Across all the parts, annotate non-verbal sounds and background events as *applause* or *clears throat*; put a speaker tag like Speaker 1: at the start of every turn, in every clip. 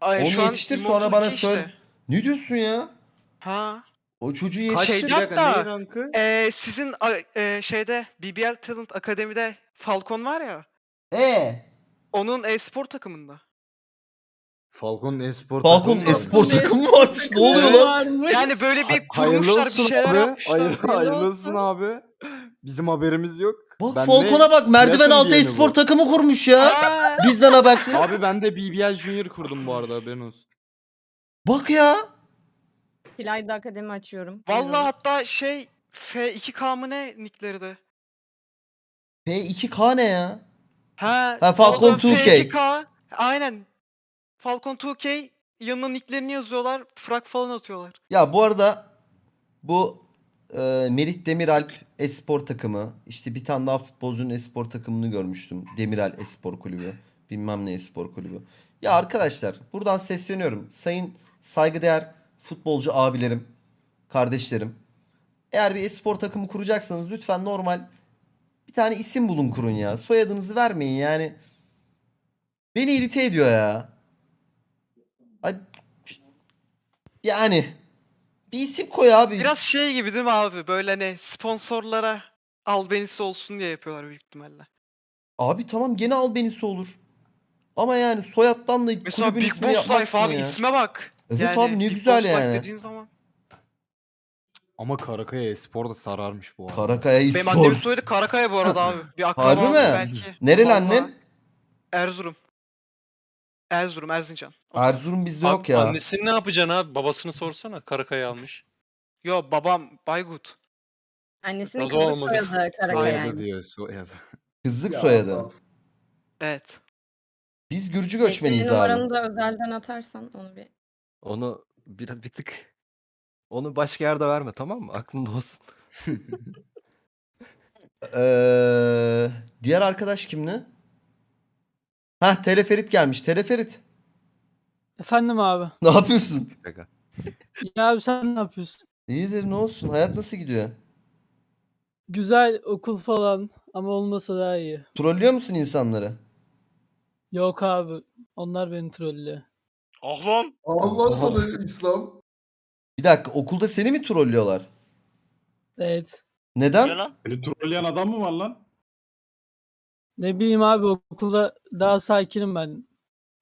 Speaker 1: Ay,
Speaker 2: Onu yetiştir, sonra bana
Speaker 1: 2
Speaker 2: söyle.
Speaker 1: işte.
Speaker 2: Ne diyorsun ya?
Speaker 1: Ha.
Speaker 2: O çocuğu yetiştir.
Speaker 1: Şey- Hatta-? Ee, sizin e, şeyde BBL Talent Akademi'de Falcon var ya.
Speaker 2: Ee,
Speaker 1: Onun e-spor takımında.
Speaker 3: Falcon Espor
Speaker 2: Falcon
Speaker 3: takımı var.
Speaker 2: Espor takımı varmış. Ne oluyor lan?
Speaker 1: Yani böyle bir kurmuşlar bir şeyler
Speaker 3: abi.
Speaker 1: yapmışlar.
Speaker 3: Hayır, hayırlı
Speaker 4: Hayırlı
Speaker 3: olsun abi. Bizim haberimiz yok.
Speaker 2: Bak
Speaker 3: Ben
Speaker 2: Falcon'a
Speaker 3: de
Speaker 2: bak merdiven
Speaker 3: yakın
Speaker 2: altı
Speaker 3: diyeni
Speaker 2: espor
Speaker 3: bu.
Speaker 2: takımı kurmuş ya. Bizden habersiz.
Speaker 3: Abi ben de BBL Junior kurdum bu arada haberin olsun.
Speaker 2: Bak ya.
Speaker 4: Pilayda akademi açıyorum.
Speaker 1: Vallahi hatta şey F2K mı ne nickleri de.
Speaker 2: P2K ne ya?
Speaker 1: Ha,
Speaker 2: Ha, Falcon 2K.
Speaker 1: F2K. Aynen. Falcon 2K yanına nicklerini yazıyorlar. Frag falan atıyorlar.
Speaker 2: Ya bu arada bu e, Merit Demiralp espor takımı işte bir tane daha futbolcunun espor takımını görmüştüm. Demiral Espor Kulübü. Bilmem ne espor kulübü. Ya arkadaşlar buradan sesleniyorum. Sayın saygıdeğer futbolcu abilerim, kardeşlerim. Eğer bir espor takımı kuracaksanız lütfen normal bir tane isim bulun kurun ya. Soyadınızı vermeyin yani. Beni irite ediyor ya. Ay, yani bir isim koy abi.
Speaker 1: Biraz şey gibi değil mi abi? Böyle hani sponsorlara albenisi olsun diye yapıyorlar büyük ihtimalle.
Speaker 2: Abi tamam gene albenisi olur. Ama yani soyattan da
Speaker 1: Mesela
Speaker 2: kulübün
Speaker 1: Big
Speaker 2: ismini
Speaker 1: Boss
Speaker 2: yapmazsın
Speaker 1: Life abi
Speaker 2: ya.
Speaker 1: isme bak.
Speaker 2: Evet abi, ne güzel
Speaker 1: Boss Life
Speaker 2: yani.
Speaker 1: dediğin zaman.
Speaker 3: Ama Karakaya Espor da sararmış bu arada.
Speaker 2: Karakaya
Speaker 1: Benim annemin
Speaker 2: Esports.
Speaker 1: soyadı Karakaya bu arada *laughs* abi. Bir
Speaker 2: Harbi
Speaker 1: akrabam
Speaker 2: mi?
Speaker 1: belki.
Speaker 2: Nereli
Speaker 1: Vallahi.
Speaker 2: annen?
Speaker 1: Erzurum. Erzurum, Erzincan.
Speaker 2: Erzurum bizde yok ya.
Speaker 5: Annesini ne yapacaksın abi? Babasını sorsana. Karakaya almış.
Speaker 1: Yo babam Baygut.
Speaker 4: Annesinin kızı
Speaker 5: olmadı.
Speaker 4: soyadı Karakaya
Speaker 3: Soyadı
Speaker 4: yani.
Speaker 3: diyor soyadı.
Speaker 2: Kızlık
Speaker 6: Ya,
Speaker 2: soyadı.
Speaker 1: Evet.
Speaker 2: Biz Gürcü göçmeniyiz
Speaker 4: Senin
Speaker 2: abi.
Speaker 4: numaranı da özelden atarsan onu bir.
Speaker 7: Onu biraz bir tık onu başka yerde verme tamam mı? Aklında olsun. *laughs*
Speaker 2: Ee, diğer arkadaş kimdi? Hah Teleferit gelmiş. Teleferit.
Speaker 8: Efendim abi. *laughs*
Speaker 2: Ne yapıyorsun?
Speaker 7: Şaka.
Speaker 8: Ya abi sen ne yapıyorsun?
Speaker 2: İyidir ne olsun. Hayat nasıl gidiyor?
Speaker 8: Güzel okul falan ama olmasa daha iyi.
Speaker 2: Trollüyor musun insanları?
Speaker 8: Yok abi. Onlar beni trollüyor.
Speaker 5: Ah lan.
Speaker 6: Allah sana İslam.
Speaker 2: Bir dakika okulda seni mi trollüyorlar?
Speaker 8: Evet.
Speaker 2: Neden?
Speaker 5: lan?
Speaker 9: Beni trolleyen adam mı var lan?
Speaker 8: Ne bileyim abi okulda daha sakinim ben.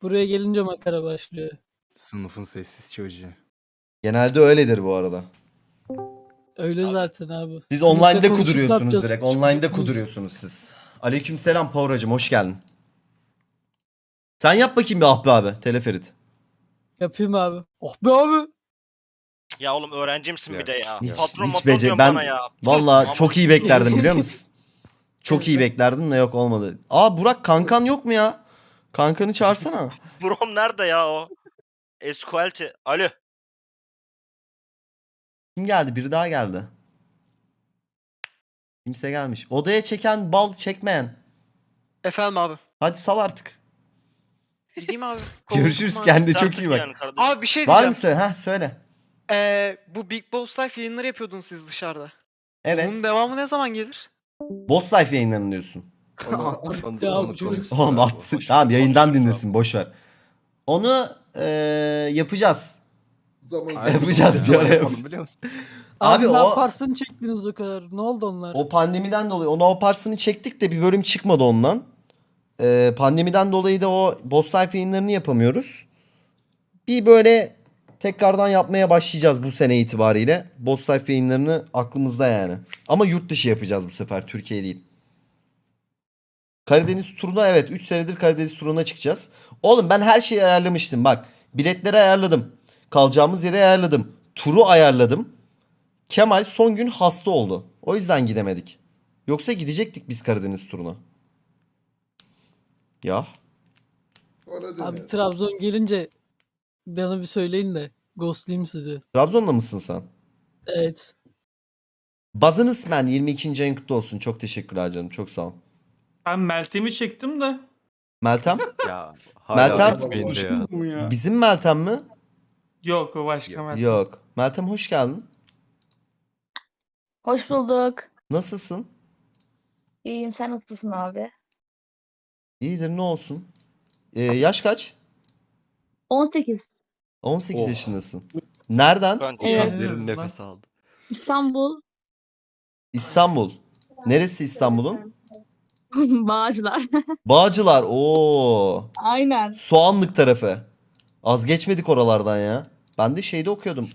Speaker 8: Buraya gelince makara başlıyor.
Speaker 3: Sınıfın sessiz çocuğu.
Speaker 2: Genelde öyledir bu arada.
Speaker 8: Öyle zaten abi.
Speaker 2: Siz
Speaker 8: Sınıfta
Speaker 2: online'da
Speaker 8: konuşup ne
Speaker 2: kuduruyorsunuz
Speaker 8: yapacağız?
Speaker 2: direkt. Online'da kuduruyorsunuz siz. Aleykümselam Power'cım hoş geldin. Sen yap bakayım bir ah be abi. Teleferit.
Speaker 8: Yapayım abi. Oh be abi.
Speaker 10: Ya oğlum öğrenci misin bir de ya?
Speaker 2: Hiç,
Speaker 10: Patron
Speaker 2: hiç
Speaker 10: patron
Speaker 2: bece
Speaker 10: diyorsun
Speaker 2: ben
Speaker 10: bana ya.
Speaker 2: valla çok iyi beklerdim biliyor musun? *laughs* Çok iyi beklerdim de yok olmadı. Aa Burak kankan yok mu ya? Kankanı çağırsana. *laughs*
Speaker 10: Brom nerede ya o? Esqualti. Alo.
Speaker 2: Kim geldi? Biri daha geldi. Kimse gelmiş. Odaya çeken bal çekmeyen.
Speaker 1: Efendim abi.
Speaker 2: Hadi sal artık.
Speaker 1: Gideyim abi. *laughs*
Speaker 2: Görüşürüz kendine
Speaker 10: Sen
Speaker 2: çok iyi bak.
Speaker 10: yani kardeşim.
Speaker 1: Abi bir şey
Speaker 2: Var
Speaker 1: diyeceğim.
Speaker 2: mı söyle? Heh söyle.
Speaker 1: Ee, bu Big Boss Life yayınları yapıyordunuz siz dışarıda.
Speaker 2: Evet.
Speaker 1: Bunun devamı ne zaman gelir?
Speaker 2: Boss Life yayınlarını diyorsun.
Speaker 7: Onu, onu, onu
Speaker 2: Oğlum
Speaker 7: abi,
Speaker 2: atsın.
Speaker 7: boş ver,
Speaker 2: Tamam yayından dinlesin boş ver. Onu eee, yapacağız.
Speaker 6: Zaman.
Speaker 2: Yapacağız, bir ara
Speaker 7: zaman
Speaker 2: yapacağız.
Speaker 7: yapalım biliyor musun?
Speaker 2: Abi
Speaker 8: Abi,
Speaker 2: o-
Speaker 8: yaparsın çektiniz o kadar. Ne oldu onlar?
Speaker 2: O pandemiden dolayı ona o parsını çektik de bir bölüm çıkmadı ondan. Eee, pandemiden dolayı da o Boss Life yayınlarını yapamıyoruz. Bir böyle tekrardan yapmaya başlayacağız bu sene itibariyle. Boss Life yayınlarını aklımızda yani. Ama yurt dışı yapacağız bu sefer Türkiye değil. Karadeniz turuna evet 3 senedir Karadeniz turuna çıkacağız. Oğlum ben her şeyi ayarlamıştım bak. Biletleri ayarladım. Kalacağımız yeri ayarladım. Turu ayarladım. Kemal son gün hasta oldu. O yüzden gidemedik. Yoksa gidecektik biz Karadeniz turuna. Ya.
Speaker 8: Abi? Trabzon gelince bana bir söyleyin de ghostlayayım sizi.
Speaker 2: Trabzon'da mısın sen?
Speaker 8: Evet.
Speaker 2: Bazınısmen 22. ayın kutlu olsun. Çok teşekkürler canım. Çok sağ ol.
Speaker 9: Ben Meltem'i çektim de.
Speaker 2: Meltem? *laughs*
Speaker 7: Ya hala
Speaker 2: Meltem-
Speaker 7: ya.
Speaker 2: Bizim Meltem mi?
Speaker 9: Yok o başka Meltem.
Speaker 2: Yok. Meltem hoş geldin.
Speaker 11: Hoş bulduk.
Speaker 2: Nasılsın?
Speaker 11: İyiyim. Sen nasılsın abi?
Speaker 2: İyidir ne olsun. Ee, yaş kaç?
Speaker 11: 18.
Speaker 2: 18
Speaker 7: Oh.
Speaker 2: yaşındasın. Nereden?
Speaker 10: Ben
Speaker 11: Evet.
Speaker 7: Derin nefes aldı.
Speaker 11: İstanbul.
Speaker 2: İstanbul. Neresi İstanbul'un? *laughs*
Speaker 11: Bağcılar. *laughs*
Speaker 2: Bağcılar. Oo.
Speaker 11: Aynen.
Speaker 2: Soğanlık tarafı. Az geçmedik oralardan ya. Ben de şeyde okuyordum.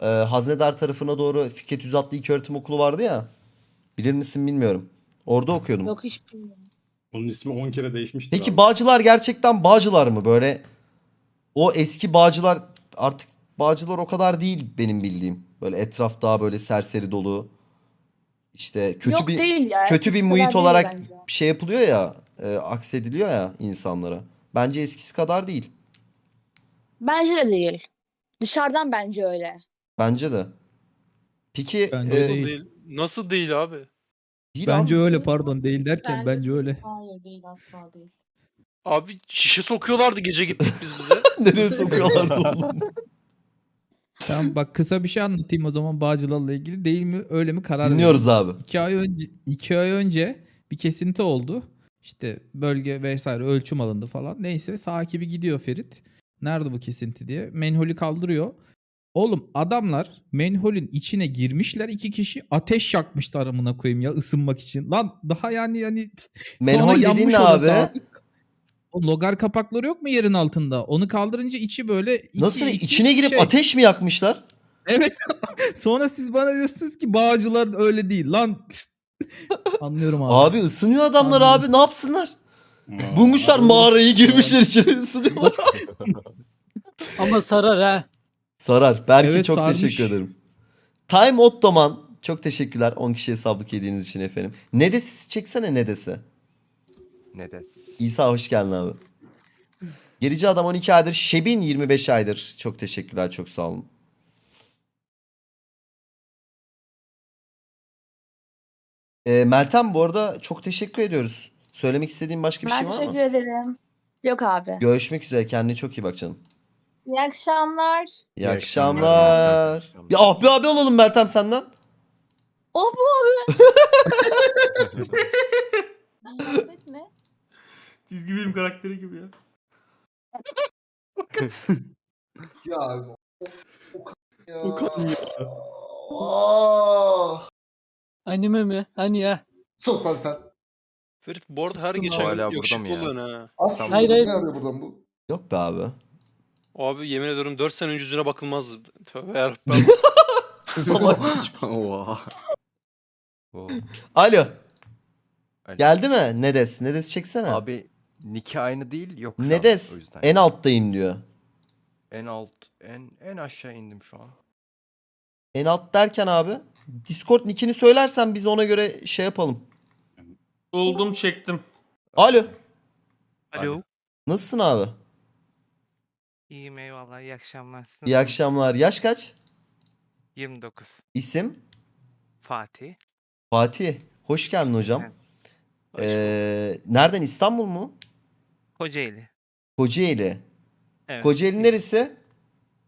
Speaker 2: Ee, Haznedar tarafına doğru Fikret Üzatlı İlköğretim Okulu vardı ya. Bilir misin bilmiyorum. Orada okuyordum.
Speaker 11: Yok hiç bilmiyorum.
Speaker 9: Onun ismi 10 kere değişmiştir
Speaker 2: Peki Bağcılar gerçekten Bağcılar mı? Böyle o eski Bağcılar artık Bağcılar o kadar değil benim bildiğim. Böyle etraf daha böyle serseri dolu. İşte kötü
Speaker 11: Yok
Speaker 2: bir
Speaker 11: değil ya.
Speaker 2: kötü bir
Speaker 11: eskisi
Speaker 2: muhit
Speaker 11: değil
Speaker 2: olarak
Speaker 11: bence.
Speaker 2: bir şey yapılıyor ya, e, aksediliyor ya insanlara. Bence eskisi kadar değil.
Speaker 11: Bence de değil. Dışarıdan bence öyle.
Speaker 2: Bence de. Peki
Speaker 12: Bence
Speaker 2: e,
Speaker 5: Nasıl
Speaker 12: değil.
Speaker 5: değil? Nasıl değil abi?
Speaker 2: değil
Speaker 12: Bence
Speaker 2: abi.
Speaker 12: öyle pardon değil derken bence
Speaker 11: değil.
Speaker 12: öyle.
Speaker 11: Hayır değil asla değil.
Speaker 5: Abi şişe sokuyorlardı gece gittik biz bize. *laughs*
Speaker 2: Nereye sokuyorlardı oğlum? *laughs*
Speaker 12: Tamam bak kısa bir şey anlatayım o zaman Bağcılar'la ilgili değil mi öyle mi karar
Speaker 2: Dinliyoruz abi.
Speaker 12: İki ay önce iki ay önce bir kesinti oldu. İşte bölge vesaire ölçüm alındı falan. Neyse sahibi gidiyor Ferit. Nerede bu kesinti diye. Menholü kaldırıyor. Oğlum adamlar menholün içine girmişler iki kişi ateş yakmışlar amına koyayım ya ısınmak için. Lan daha yani yani
Speaker 2: Menhol dediğin
Speaker 12: yanmış
Speaker 2: ne abi?
Speaker 12: O logar kapakları yok mu yerin altında? Onu kaldırınca içi böyle iki-
Speaker 2: Nasıl
Speaker 12: iki
Speaker 2: içine girip
Speaker 12: şey.
Speaker 2: ateş mi yakmışlar?
Speaker 12: Evet. *laughs* Sonra siz bana diyorsunuz ki bağcılar öyle değil. Lan *laughs* anlıyorum abi.
Speaker 2: Abi ısınıyor adamlar
Speaker 12: Anladım.
Speaker 2: abi ne yapsınlar? Bulmuşlar mağarayı girmişler içine ısınıyorlar. *laughs*
Speaker 8: Ama sarar ha.
Speaker 2: Sarar. Berkin
Speaker 12: Evet,
Speaker 2: çok
Speaker 12: sarmış.
Speaker 2: teşekkür ederim. Time Ottoman çok teşekkürler 10 kişiye sablık yediğiniz için efendim. Nedes'i çeksene
Speaker 7: Nedes.
Speaker 2: İsa hoş geldin abi. Gerici adam 12 aydır. Şebin 25 aydır. Çok teşekkürler. Çok sağ olun. Ee, Meltem bu arada çok teşekkür ediyoruz. Söylemek istediğin başka bir
Speaker 11: ben
Speaker 2: şey var
Speaker 11: teşekkür
Speaker 2: mı?
Speaker 11: ederim. Yok abi.
Speaker 2: Görüşmek üzere. Kendine çok iyi bak canım.
Speaker 11: İyi akşamlar.
Speaker 2: İyi,
Speaker 7: İyi
Speaker 2: akşamlar.
Speaker 7: akşamlar.
Speaker 2: Ya ah bir abi alalım Meltem senden.
Speaker 11: Oh bu abi. *laughs* Muhabbet mi?
Speaker 9: Çizgi film karakteri gibi ya. *laughs*
Speaker 6: Ya of, Okan ya.
Speaker 9: Okan ya.
Speaker 6: Ah.
Speaker 8: Anime mi? Hani ya.
Speaker 6: Sus lan sen.
Speaker 5: Ferit bu arada her geçen
Speaker 7: hala
Speaker 5: gün
Speaker 7: burada mı
Speaker 5: yakışıklı
Speaker 7: ya?
Speaker 5: oluyorsun ha.
Speaker 6: Şunu.
Speaker 8: Hayır, hayır.
Speaker 6: Ne arıyor buradan bu?
Speaker 2: Yok be abi.
Speaker 5: Abi yemin ediyorum 4 sene önce yüzüne bakılmaz. Tövbe yarabbim. *laughs*
Speaker 2: Salak.
Speaker 7: Oha.
Speaker 2: Alo.
Speaker 7: Alo.
Speaker 2: Geldi mi? Nedes. Nedes çeksene.
Speaker 7: Abi Niki aynı değil yok şu an,
Speaker 2: Nedes.
Speaker 7: o yüzden.
Speaker 2: En alttayım diyor.
Speaker 7: En alt en en aşağı indim şu an.
Speaker 2: En alt derken abi. Discord nickini söylersen biz ona göre şey yapalım.
Speaker 9: Buldum çektim.
Speaker 2: Alo.
Speaker 7: Alo.
Speaker 2: Nasılsın abi?
Speaker 13: İyiyim eyvallah. İyi akşamlar. Siz
Speaker 2: İyi
Speaker 13: nasılsınız?
Speaker 2: akşamlar. Yaş kaç?
Speaker 13: 29.
Speaker 2: İsim?
Speaker 13: Fatih.
Speaker 2: Fatih. Hoş geldin hocam.
Speaker 13: Evet. Hoş.
Speaker 2: Ee, nereden? İstanbul mu?
Speaker 13: Kocaeli.
Speaker 2: Kocaeli.
Speaker 13: Evet.
Speaker 2: Kocaeli neresi?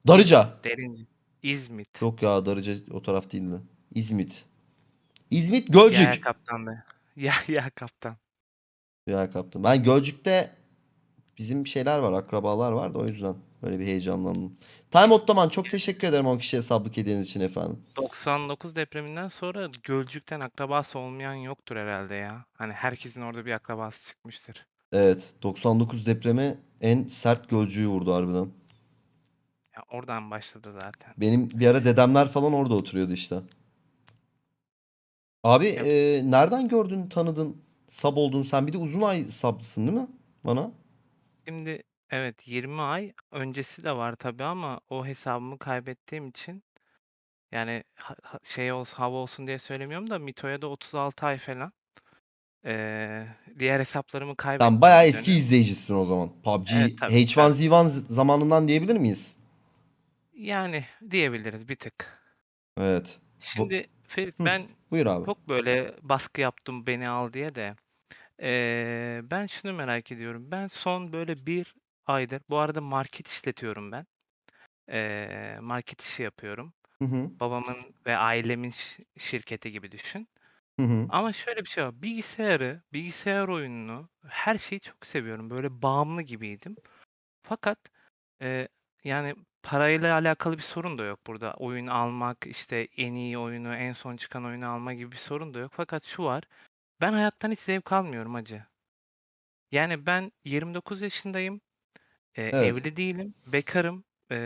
Speaker 2: Darıca.
Speaker 13: Derince. İzmit.
Speaker 2: Yok ya Darıca o taraf değildi. İzmit. İzmit Gölcük.
Speaker 13: Ya kaptan da. *laughs* Ya ya kaptan.
Speaker 2: Ya kaptım. Ben Gölcük'te bizim şeyler var, akrabalar var da o yüzden böyle bir heyecanlandım. Time Ottoman çok teşekkür ederim 10 kişiye sablık hediyeniz için efendim.
Speaker 13: 99 depreminden sonra Gölcük'ten akrabası olmayan yoktur herhalde ya. Hani herkesin orada bir akrabası çıkmıştır.
Speaker 2: Evet, 99 depremi en sert Gölcük'ü vurdu harbiden.
Speaker 13: Ya oradan başladı zaten.
Speaker 2: Benim bir ara dedemler falan orada oturuyordu işte. Abi e, nereden gördün, tanıdın, sab oldun sen? Bir de uzun ay sablısın değil mi bana?
Speaker 13: Şimdi evet 20 ay öncesi de var tabii ama o hesabımı kaybettiğim için yani ha- ha- şey olsun hava olsun diye söylemiyorum da Mito'ya da 36 ay falan. Ee, diğer hesaplarımı
Speaker 2: Sen
Speaker 13: kaybettim
Speaker 2: bayağı
Speaker 13: bir
Speaker 2: eski izleyicisin o zaman. PUBG,
Speaker 13: Evet, tabii,
Speaker 2: H1Z1 zamanından diyebilir miyiz?
Speaker 13: Yani diyebiliriz bir tık.
Speaker 2: Evet.
Speaker 13: Şimdi Ferit
Speaker 2: Hı.
Speaker 13: ben
Speaker 2: Buyur abi.
Speaker 13: çok böyle baskı yaptım beni al diye de. Ee, ben şunu merak ediyorum. Ben son böyle bir aydır bu arada market işletiyorum ben. Ee, market işi yapıyorum.
Speaker 2: Hı hı.
Speaker 13: Babamın ve ailemin şirketi gibi düşün.
Speaker 2: Hı hı.
Speaker 13: Ama şöyle bir şey var. Bilgisayarı, bilgisayar oyununu, her şeyi çok seviyorum. Böyle bağımlı gibiydim. Fakat Eee, yani parayla alakalı bir sorun da yok burada. Oyun almak, işte en iyi oyunu, en son çıkan oyunu alma gibi bir sorun da yok. Fakat şu var, ben hayattan hiç zevk almıyorum hacı. Yani ben 29 yaşındayım. Eee,
Speaker 2: Evet.
Speaker 13: evli değilim, bekarım. Eee,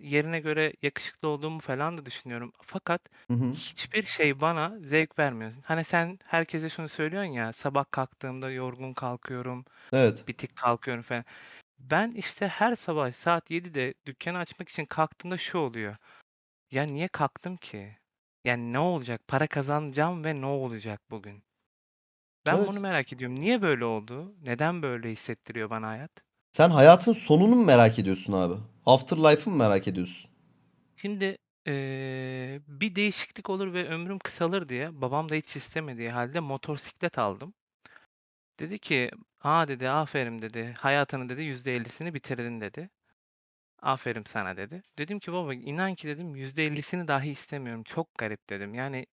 Speaker 13: yerine göre yakışıklı olduğumu falan da düşünüyorum. Fakat
Speaker 2: Hı hı.
Speaker 13: hiçbir şey bana zevk vermiyor. Hani sen herkese şunu söylüyorsun ya, sabah kalktığımda yorgun kalkıyorum,
Speaker 2: Evet.
Speaker 13: bitik kalkıyorum falan. Ben işte her sabah saat 7'de dükkanı açmak için kalktığımda şu oluyor. Ya niye kalktım ki? Yani ne olacak? Para kazanacağım ve ne olacak bugün? Ben
Speaker 2: Evet.
Speaker 13: bunu merak ediyorum. Niye böyle oldu? Neden böyle hissettiriyor bana hayat?
Speaker 2: Sen hayatın sonunu mu merak ediyorsun abi? Afterlife'ı mı merak ediyorsun?
Speaker 13: Şimdi eee, bir değişiklik olur ve ömrüm kısalır diye babam da hiç istemediği halde motosiklet aldım. Dedi ki, aa dedi aferin dedi. Hayatının dedi %50'sini bitirdin dedi. Aferin sana dedi. Dedim ki baba inan ki dedim %50'sini dahi istemiyorum. Çok garip dedim. Yani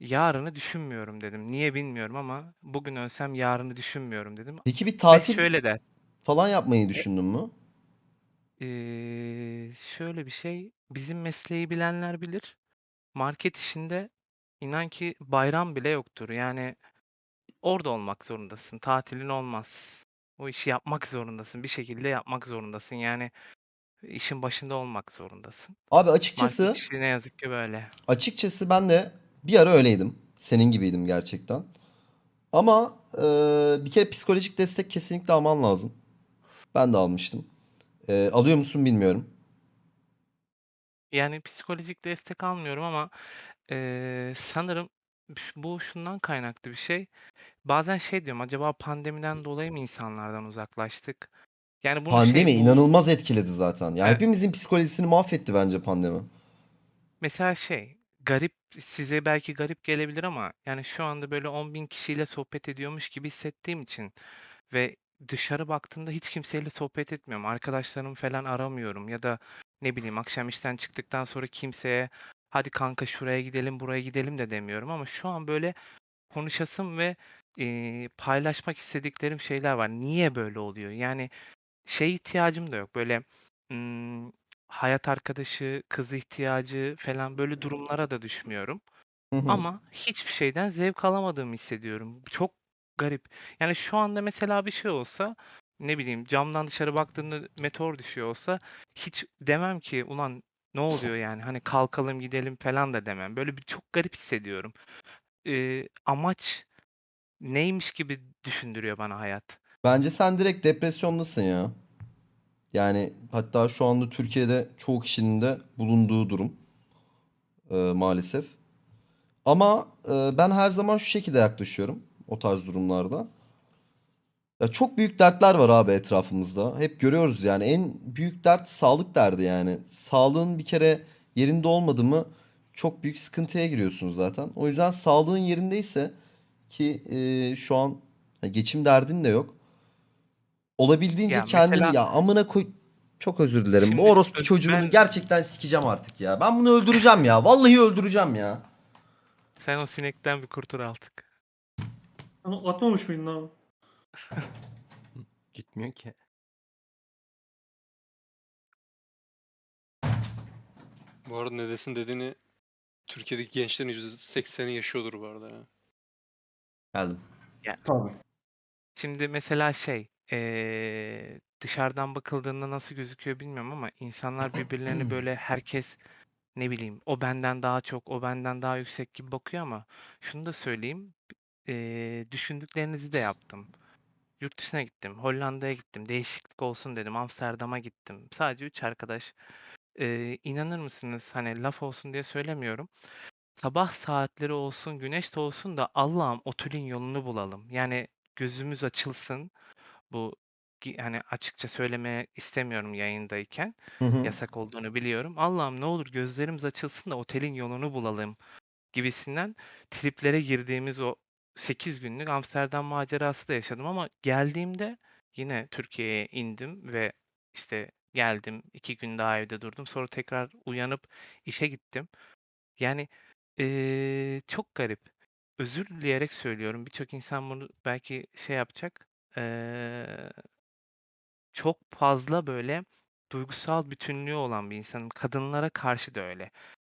Speaker 13: yarını düşünmüyorum dedim. Niye bilmiyorum ama bugün ölsem yarını düşünmüyorum dedim.
Speaker 2: Peki bir
Speaker 13: Ve
Speaker 2: tatil
Speaker 13: şöyle der.
Speaker 2: falan yapmayı düşündün mü?
Speaker 13: Eee, şöyle bir şey, bizim mesleği bilenler bilir. Market işinde inan ki bayram bile yoktur. Yani orada olmak zorundasın. Tatilin olmaz. O işi yapmak zorundasın. Bir şekilde yapmak zorundasın. Yani işin başında olmak zorundasın.
Speaker 2: Abi
Speaker 13: Market
Speaker 2: açıkçası
Speaker 13: işi ne yazık ki böyle.
Speaker 2: açıkçası ben de bir ara öyleydim. Senin gibiydim gerçekten. Ama e, bir kere psikolojik destek kesinlikle alman lazım. Ben de almıştım. E, alıyor musun bilmiyorum.
Speaker 13: Yani psikolojik destek almıyorum ama eee, sanırım ş- bu şundan kaynaklı bir şey. Bazen şey diyorum, acaba pandemiden dolayı mı insanlardan uzaklaştık? Yani bunu şey
Speaker 2: Pandemi
Speaker 13: bu
Speaker 2: inanılmaz etkiledi zaten. Ya
Speaker 13: Evet.
Speaker 2: hepimizin psikolojisini mahvetti bence pandemi.
Speaker 13: mesela şey garip size belki garip gelebilir ama yani şu anda böyle 10 bin kişiyle sohbet ediyormuş gibi hissettiğim için ve dışarı baktığımda hiç kimseyle sohbet etmiyorum. Arkadaşlarımı falan aramıyorum ya da ne bileyim akşam işten çıktıktan sonra kimseye hadi kanka şuraya gidelim buraya gidelim de demiyorum ama şu an böyle konuşasım ve eee, paylaşmak istediklerim şeyler var. Niye böyle oluyor? Yani şey ihtiyacım da yok. Böyle ım, hayat arkadaşı, kız ihtiyacı falan böyle durumlara da düşmüyorum.
Speaker 2: Hı hı.
Speaker 13: Ama hiçbir şeyden zevk alamadığımı hissediyorum. Çok garip. Yani şu anda mesela bir şey olsa ne bileyim camdan dışarı baktığında meteor düşüyor olsa hiç demem ki ulan ne oluyor yani hani kalkalım gidelim falan da demem. Böyle bir çok garip hissediyorum. Ee, amaç neymiş gibi düşündürüyor bana hayat.
Speaker 2: Bence sen direkt depresyondasın ya. Yani hatta şu anda Türkiye'de çoğu kişinin de bulunduğu durum e, maalesef. Ama e, ben her zaman şu şekilde yaklaşıyorum o tarz durumlarda. Ya çok büyük dertler var abi etrafımızda. Hep görüyoruz yani. En büyük dert sağlık derdi yani. Sağlığın bir kere yerinde olmadı mı çok büyük sıkıntıya giriyorsunuz zaten. O yüzden sağlığın yerindeyse ki e, şu an geçim derdin de yok. Olabildiğince
Speaker 13: Ya
Speaker 2: kendini
Speaker 13: mesela-
Speaker 2: ya amına koy çok özür dilerim.
Speaker 13: Şimdi
Speaker 2: Bu orospu
Speaker 13: öz-
Speaker 2: çocuğunu
Speaker 13: ben-
Speaker 2: gerçekten sikeceğim artık ya. Ben bunu öldüreceğim ya. Vallahi öldüreceğim ya.
Speaker 13: Sen o sinekten bir kurtul artık.
Speaker 9: Ama atmamış mıydın abi?
Speaker 7: Gitmiyor ki.
Speaker 5: Bu arada Nedes'in dediğini Türkiye'deki gençlerin %80'i yaşıyordur bu arada ya.
Speaker 2: Geldim.
Speaker 6: Tabii.
Speaker 13: Şimdi mesela şey, eee, dışarıdan bakıldığında nasıl gözüküyor bilmiyorum ama insanlar birbirlerine *clears throat* böyle herkes ne bileyim o benden daha çok, o benden daha yüksek gibi bakıyor ama şunu da söyleyeyim, eee, düşündüklerinizi de yaptım. Yurt dışına gittim, Hollanda'ya gittim, değişiklik olsun dedim, Amsterdam'a gittim. Sadece üç arkadaş. Eee, inanır mısınız? Hani laf olsun diye söylemiyorum. Sabah saatleri olsun, güneş de olsun da Allah'ım otelin yolunu bulalım. Yani gözümüz açılsın. Bu hani açıkça söylemeye istemiyorum yayındayken.
Speaker 2: Hı hı.
Speaker 13: Yasak olduğunu biliyorum. Allah'ım ne olur gözlerimiz açılsın da otelin yolunu bulalım gibisinden triplere girdiğimiz o 8 günlük Amsterdam macerası da yaşadım ama geldiğimde yine Türkiye'ye indim ve işte geldim. iki gün daha evde durdum. Sonra tekrar uyanıp işe gittim. Yani eee, çok garip. Özür dileyerek söylüyorum. Birçok insan bunu belki şey yapacak. Eee, çok fazla böyle duygusal bütünlüğü olan bir insanım. Kadınlara karşı da öyle.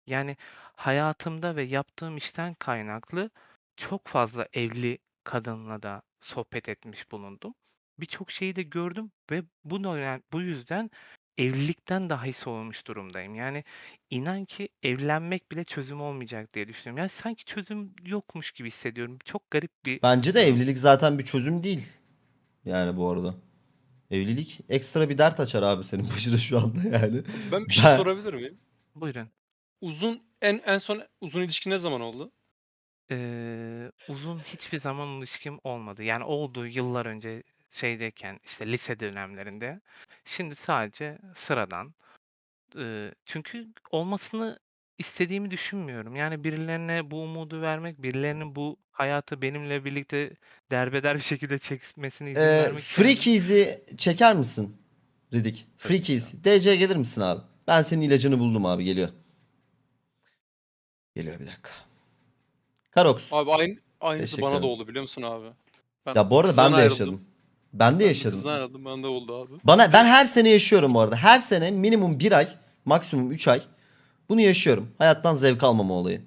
Speaker 13: Yani hayatımda ve yaptığım işten kaynaklı çok fazla evli kadınla da sohbet etmiş bulundum. Birçok şeyi de gördüm ve bu dönem, bu yüzden evlilikten dahi soğumuş durumdayım. Yani inan ki evlenmek bile çözüm olmayacak diye düşünüyorum. Yani sanki çözüm yokmuş gibi hissediyorum. Çok garip bir
Speaker 2: Bence de evlilik zaten bir çözüm değil. Yani bu arada. Evlilik ekstra bir dert açar abi senin *laughs* başına şu anda yani.
Speaker 5: Ben bir şey
Speaker 2: Ben-
Speaker 5: sorabilir miyim?
Speaker 13: Buyurun.
Speaker 5: Uzun en en son uzun ilişki ne zaman oldu?
Speaker 13: Eee, uzun hiçbir zaman ilişkim olmadı. Yani oldu yıllar önce şeydeyken işte lise dönemlerinde. Şimdi sadece sıradan. Eee, çünkü olmasını istediğimi düşünmüyorum. Yani birilerine bu umudu vermek, birilerinin bu hayatı benimle birlikte derbeder bir şekilde çekmesine izin
Speaker 2: Ee,
Speaker 13: vermek
Speaker 2: free keys'i çeker misin? Ridik. Free
Speaker 13: Tabii ki
Speaker 2: keys. DC'ye gelir misin abi? Ben senin ilacını buldum abi geliyor. Geliyor bir dakika. Karox.
Speaker 5: Abi aynı aynısı
Speaker 2: Teşekkür
Speaker 5: bana da
Speaker 2: ederim.
Speaker 5: oldu biliyor musun abi? Ben
Speaker 2: Ya bu arada ben
Speaker 5: kızdan
Speaker 2: de
Speaker 5: ayrıldım.
Speaker 2: yaşadım. Ben de
Speaker 5: Ben de
Speaker 2: yaşadım.
Speaker 5: Kızdan ayrıldım bana da oldu abi.
Speaker 2: Bana ben her sene yaşıyorum bu arada. Her sene minimum bir ay, maksimum 3 ay bunu yaşıyorum. Hayattan zevk almama olayı.